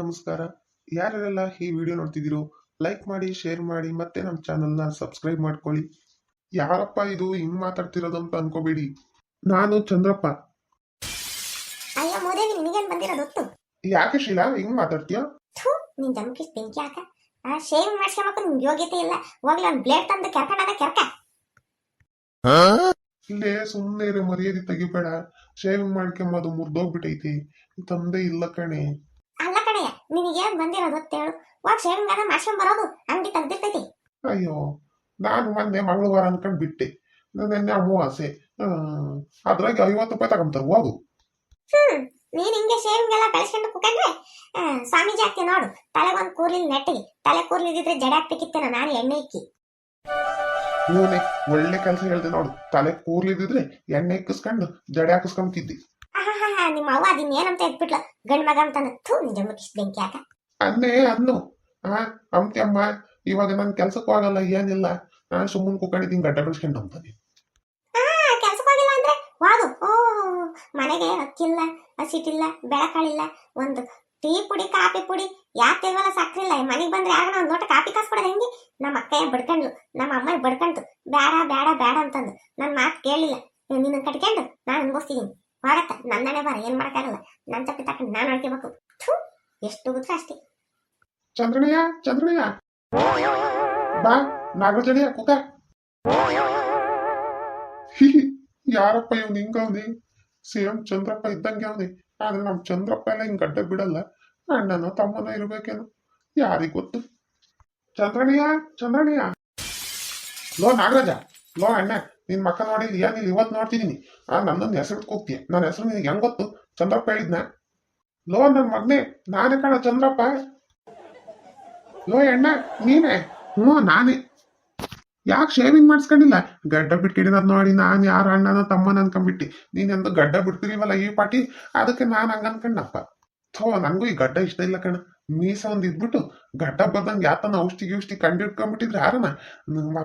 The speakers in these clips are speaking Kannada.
ನಮಸ್ಕಾರ. ಯಾರೆಲ್ಲ ಈ ವಿಡಿಯೋ ನೋಡ್ತಿದ್ದೀರೋ ಲೈಕ್ ಮಾಡಿ ಶೇರ್ ಮಾಡಿ ಮತ್ತೆ ನಮ್ಮ ಚಾನಲ್ನ ಸಬ್ಸ್ಕ್ರೈಬ್ ಮಾಡ್ಕೊಳ್ಳಿ. ಯಾರಪ್ಪ ಇದು? ಹಿಂಗ್ ಮಾತಾಡ್ತಿರೋದು ಅಂತ ಅನ್ಕೋಬೇಡಿ. ನಾನು ಚಂದ್ರಪ್ಪ. ಅಯ್ಯೋ ಮೋದೇವಿ ನಿನಗೇನ್ ಬಂದಿರೋದು ಹೊತ್ತು ಯಾಕೆ ಶೀಲಾ? ಹಿಂಗ್ ಮಾತಾಡ್ತೀಯ? ಥೂ ನಿನ್ ಜಮಕಿಸ್ ಬೆಂಕಿ ಹಾಕ. ಆ ಶೇವ್ ಮಾಡ್ಸ್ಕೊಬೇಕು ನಿಮ್ಗೆ ಯೋಗ್ಯತೆ ಇಲ್ಲ. ಹೋಗ್ಲಿ ಒಂದು ಬ್ಲೇಡ್ ತಂದು ಕೆರ್ಕೊಂಡಾಗ ಕೆರ್ಕ. ಇಲ್ಲೇ ಸುಮ್ಮನೆ ಇರೋ ಮರ್ಯಾದೆ ತೆಗಿಬೇಡ. ಶೇವಿಂಗ್ ಮಾಡ್ಕೊಂಬದು ಮುರ್ದೋಗ್ಬಿಟೈತಿ. ತಂದೆ ಇಲ್ಲ ಕಣೆ. ನಿನಗೆ ಏನ್ ಬಂದಿರೋದು ಗೊತ್ತೇಳು ಹೇಳು. ಹೋಗ್ ಶೇವಿಂಗ್ ಆದ ಮಾಡ್ಸ್ಕೊಂಡ್ ಬರೋದು. ಅಂಗಡಿ ತೆಗ್ದಿರ್ತೈತಿ. ಅಯ್ಯೋ ನಾನು ಮೊನ್ನೆ ಮಂಗಳವಾರ ಅನ್ಕೊಂಡು ಬಿಟ್ಟೆ. ನಿನ್ನೆ ಅಮಾವಾಸ್ಯೆ. ಹ್ಮ್ ಅದ್ರಾಗ ಐವತ್ತು ರೂಪಾಯಿ ತಗೊಂತಾರೆ ಹೋಗು. ಹ್ಮ್ ನೀನ್ ಹಿಂಗೆ ಶೇವಿಂಗ್ ಎಲ್ಲ ಬೆಳೆಸ್ಕೊಂಡು ಕುಕೊಂಡ್ರೆ ಸ್ವಾಮೀಜಿ ಆಗ್ತಿ ನೋಡು. ತಲೆಗೊಂದು ಕೂರ್ಲಿ ನೆಟ್ಟಿ ತಲೆ ಕೂರ್ಲಿದ್ರೆ ಜಡ ಹಾಕ್ಬೇಕಿತ್ತೇನೋ ನಾನು ಎಣ್ಣೆ ಇಕ್ಕಿ. ಇವನೇ ಒಳ್ಳೆ ಕೆಲಸ ಹೇಳ್ದೆ ನೋಡು. ತಲೆ ಕೂರ್ಲಿದ್ರೆ ಎಣ್ಣೆ ಇಕ್ಕಿಸ್ಕೊಂಡು ಜಡೆ ಹಾಕಿಸ್ಕೊಂತಿದ್ದಿ ಆಹಾಹಾ ನಿಮ್ಮ ಅವ್ವ ಅದಿನ್ ಏನಂತ ಎದ್ಬಿಟ್ಲು ಗಂಡ್ ಮಗ ಅಂತಾನ. ಥೂ ನಿಜ ಮುಗಿಸ್ ಬೆಂಕಿ ಯಾಕ ಅನ್ನೇ ಅನ್ನು ಆ ಅಮ್ಮ ಇವಾಗ ನನ್ ಕೆಲ್ಸಕ್ಕೂ ಆಗಲ್ಲ ಏನಿಲ್ಲ. ನಾನು ಸುಮ್ಮನೆ ಕುಕೊಂಡಿದ್ದೀನಿ ಗಡ್ಡ ಬೆಳೆಸ್ಕೊಂಡು ಅಂತಾನೆ ಆ ಕೆಲ್ಸಕ್ಕೆ ಹೋಗಿಲ್ಲ ಅಂದ್ರೆ ಹೋಗು. ಓ ಮನೆಗೆ ಅಕ್ಕಿಲ್ಲ ಹಸಿಟ್ಟಿಲ್ಲ ಬೆಳಕಾಳಿಲ್ಲ. ಒಂದು ಟೀ ಪುಡಿ ಕಾಫಿ ಪುಡಿ ಯಾಕೆ ತೆಗವಲ್ಲ ಸಕ್ರೆ ಇಲ್ಲ. ಮನೆಗೆ ಬಂದ್ರೆ ಯಾರನ್ನ ಒಂದು ಲೋಟ ಕಾಫಿ ಕಾಸು ಕೊಡೋದು ಹೆಂಗೆ? ನಮ್ಮ ಅಕ್ಕ ಬಡ್ಕೊಂಡ್ಲು ನಮ್ಮ ಅಮ್ಮ ಬಡ್ಕಂತು ಬೇಡ ಬೇಡ ಬೇಡ ಅಂತಂದು ನನ್ನ ಮಾತು ಕೇಳಿಲ್ಲ. ನಿನ್ನ ಕಟ್ಕೊಂಡು ನಾನು ಅನ್ಭವಿಸ್ತಿದ್ದೀನಿ ಹೋಗತ್ತ ನನ್ನನೆ ಬರ ಏನ್ ಮಾಡಕ್ಕಾಗಲ್ಲ ನನ್ನ ತಪ್ಪಿ ತಕೊಂಡು ನಾನು ನೋಡ್ಕೋಬೇಕು ಥೂ, ಎಷ್ಟು ಗೊತ್ತಾ ಅಷ್ಟೇ. ಚಂದ್ರನಯ್ಯ ಚಂದ್ರನಯ್ಯ. ಬಾ ನಾಗರಾಜನಯ್ಯ ಕೂತ. ಹಿ ಯಾರಪ್ಪ ಇವ್ನು ಹಿಂಗವ್ನಿ ಸೇಮ್ ಚಂದ್ರಪ್ಪ ಇದ್ದಂಗೆ ಅವನಿ. ಆದ್ರೆ ನಮ್ ಚಂದ್ರಪ್ಪ ಎಲ್ಲ ಹಿಂಗ್ ಗಡ್ಡ ಬಿಡಲ್ಲ. ಅಣ್ಣನೋ, ತಮ್ಮನೋ ಇರ್ಬೇಕೇನೋ. ಯಾರಿಗ್ ಗೊತ್ತು? ಚಂದ್ರನಯ್ಯ ಚಂದ್ರನಯ್ಯ. ಲೋ, ನಾಗರಾಜ. ಲೋ, ಅಣ್ಣ. ನಿನ್ ಮಕ್ಕ ನೋಡಿಲ್ಲ ಏನಿಲ್ಲ ಇವತ್ತು ನೋಡ್ತಿದೀನಿ ಆ, ನನ್ನೊಂದು ಹೆಸರು ಕೂಗ್ತೀಯ ನನ್ನ ಹೆಸರು ನಿನಗೆ ಹೆಂಗ್ ಗೊತ್ತು? ಚಂದ್ರಪ್ಪ ಹೇಳಿದ್ನ. ಲೋ ನನ್ನ ಮಗನೇ, ನಾನೇ ಕಣ ಚಂದ್ರಪ್ಪ. ಲೋ, ಎಣ್ಣ, ನೀನೇ? ಹ್ಞೂ, ನಾನೇ. ಯಾಕೆ ಶೇವಿಂಗ್ ಮಾಡಿಸ್ಕೊಂಡಿಲ್ಲ? ಗಡ್ಡ ಬಿಟ್ಕಿಡಿನದ್ ನೋಡಿ ನಾನು ಯಾರ ಅಣ್ಣನ ತಮ್ಮನ ಅನ್ಕೊಂಡ್ಬಿಟ್ಟು ನೀನೆಂದು ಗಡ್ಡ ಬಿಡ್ತಿರಿವಲ್ಲ ಈ ಪಾಟಿ? ಅದಕ್ಕೆ ನಾನು ಹಂಗೆ ಥೋ, ನನಗೂ ಈ ಗಡ್ಡ ಇಷ್ಟ ಇಲ್ಲ ಕಣ. ಮೀಸ ಒಂದ್ ಇದ್ಬಿಟ್ಟು ಗಡ್ಡ ಬರ್ದಂಗೆ ಯಾತನ ಔಷಧಿ ಗಿಷ್ಟಿ ಕಂಡಿಡ್ಕೊಂಡ್ಬಿಟ್ಟಿದ್ರೆ ಯಾರನ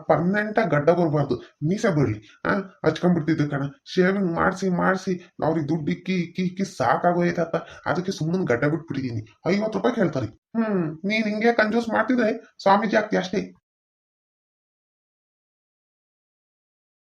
ಪರ್ಮನೆಂಟ್ ಗಡ್ಡ ಬರಬಾರ್ದು. ಮೀಸೆ ಬರಲಿ. ಆ ಹಚ್ಕೊಂಡ್ಬಿಡ್ತಿದ್ದು ಕಣ. ಶೇವಿಂಗ್ ಮಾಡಿಸಿ ಮಾಡಿಸಿ. ಅವ್ರಿಗೆ ದುಡ್ಡು ಇಕ್ಕಿ ಇಕ್ಕಿ ಇಕ್ಕಿ ಸಾಕಾಗೋಯ್ತತ್ತ ಅದಕ್ಕೆ ಸುಮ್ಮನೆ ಗಡ್ಡ ಬಿಟ್ಬಿಟ್ಟಿದ್ದೀನಿ ಐವತ್ತು ರೂಪಾಯಿ ಕೇಳ್ತಾರೆ. ಹ್ಮ್, ನೀನ್ ಹಿಂಗೆ ಕಂಜೂಸ್ ಮಾಡ್ತಿದ್ರೆ ಸ್ವಾಮೀಜಿ ಆಗ್ತಿ ಅಷ್ಟೇ.